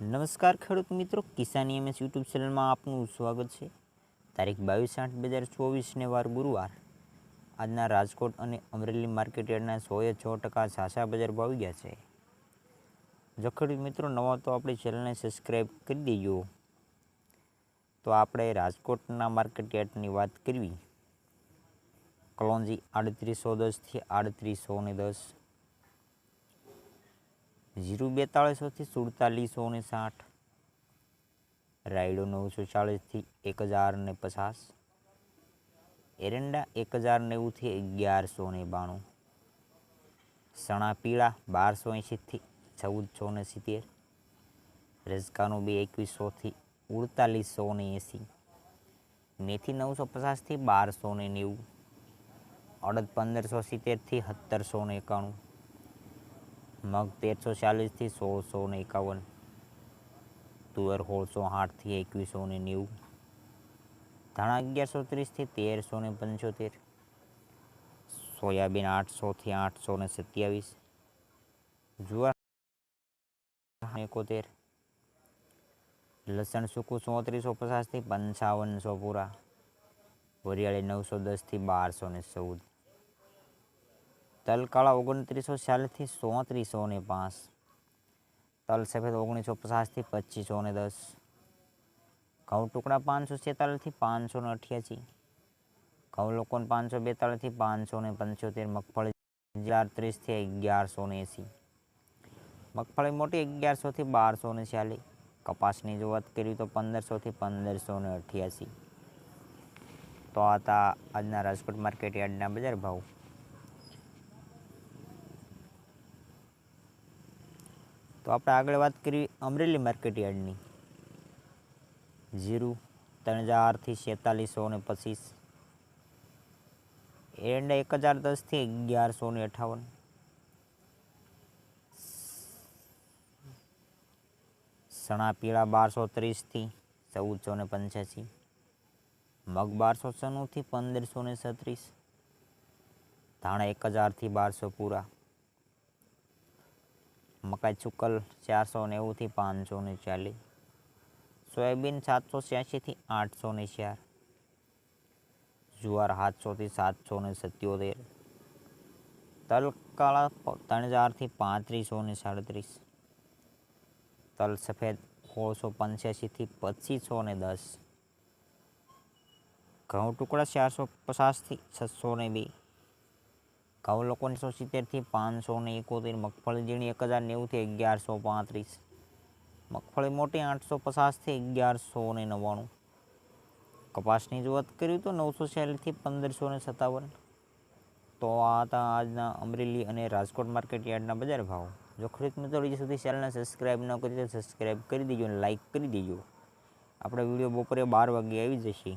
નમસ્કાર ખેડૂત મિત્રો, કિસાન એમએસ યુટ્યુબ ચેનલમાં આપનું સ્વાગત છે. તારીખ બાવીસ આઠ બે હજાર ચોવીસને વાર ગુરુવાર. આજના રાજકોટ અને અમરેલી માર્કેટ યાર્ડના સોએ છ ટકા સાસા બજાર ભાવ ગયા છે. જો ખેડૂત મિત્રો નવા તો આપણી ચેનલને સબસ્ક્રાઈબ કરી દેજો. તો આપણે રાજકોટના માર્કેટ યાર્ડની વાત કરવી. કલોંજી આડત્રીસો દસથી આડત્રીસો ને દસ. જીરું બેતાળીસોથી સુડતાલીસો ને સાઠ. રાયડો નવસો ચાળીસથી એક હજાર ને પચાસ. એરંડા એક હજાર નેવુંથી અગિયારસો ને બાણું. સણા પીળા બારસો એંશીથી ચૌદસો ને સિત્તેર. રજકાનું બે એકવીસોથી ઉડતાલીસો ને એંસી. મેથી નવસો પચાસથી બારસો ને નેવું. અડદ પંદરસો સિત્તેરથી સત્તરસો ને એકાણું. મગ તેરસો ચાલીસથી સોળસો ને એકાવન, તુવેર સોળસો આઠથી એકવીસો ને નેવું, ધાણા અગિયારસો ત્રીસથી તેરસો ને પંચોતેર, સોયાબીન આઠસોથી આઠસો ને સત્યાવીસ, જુવાર એકોતેર, લસણ સૂકું ચોત્રીસો પચાસથી પંચાવનસો પૂરા, વરિયાળી નવસો દસથી બારસો ને ચૌદ તલ કાળા ઓગણત્રીસો ચાલીસથી સોત્રીસો ને પાંચ. તલ સફેદ ઓગણીસો પચાસથી પચીસો ને દસ. ઘઉં ટુકડા પાંચસો છેતાલીસથી પાંચસો ને અઠ્યાસી. ઘઉં લોકોને પાંચસો બેતાળીસથી પાંચસો ને પંચોતેર. મગફળી હજાર ત્રીસથી અગિયારસો ને એંસી. મગફળી મોટી અગિયારસોથી બારસો ને ચાલીસ. કપાસની જો વાત કરી તો પંદરસોથી પંદરસો ને અઠ્યાસી. તો આ હતા આજના રાજકોટ માર્કેટ યાર્ડના બજાર ભાવ. તો આપણે આગળ વાત કરી અમરેલી માર્કેટ યાર્ડની. જીરું ત્રણ હજારથી છેતાલીસો ને પચીસ. એરંડા એક હજાર દસથી અગિયારસો ને અઠાવન. સણા પીળા બારસો ત્રીસથી ચૌદસો ને પંચ્યાસી. મગ બારસો છન્નુંથી પંદરસો ને છત્રીસ. ધાણા એક હજારથી બારસો પૂરા. મકાઈ ચુકલ ચારસો નેવુંથી પાંચસો ને ચાલીસ. સોયાબીન સાતસો છ્યાસીથી આઠસો ને ચાર. જુવાર સાતસોથી સાતસો ને સત્યોતેર. તલ કાળા ત્રણ હજારથી પાંત્રીસો ને સાડત્રીસ. તલ સફેદ સોળસો પંચ્યાસીથી પચીસો ને દસ. ઘઉં ટુકડા ચારસો પચાસથી છસો ને બે. ઘઉં લોકોની સો સિત્તેરથી પાંચસો ને એકોતેર, મગફળી ઝીણી એક હજાર નેવુંથી અગિયારસો પાંત્રીસ. મગફળી મોટી આઠસો પચાસથી અગિયારસો ને નવ્વાણું. કપાસની જો વાત કરીએ તો નવસો ચાલીસથી પંદરસો ને સત્તાવન. તો આ હતા આજના અમરેલી અને રાજકોટ માર્કેટ યાર્ડના બજાર ભાવ. જો ખરીદ મિત્રો હજી સુધી ચેનલને સબસ્ક્રાઈબ ન કરી તો સબસ્ક્રાઈબ કરી દેજો અને લાઇક કરી દેજો. આપણે વીડિયો બપોરે બાર વાગે આવી જશે.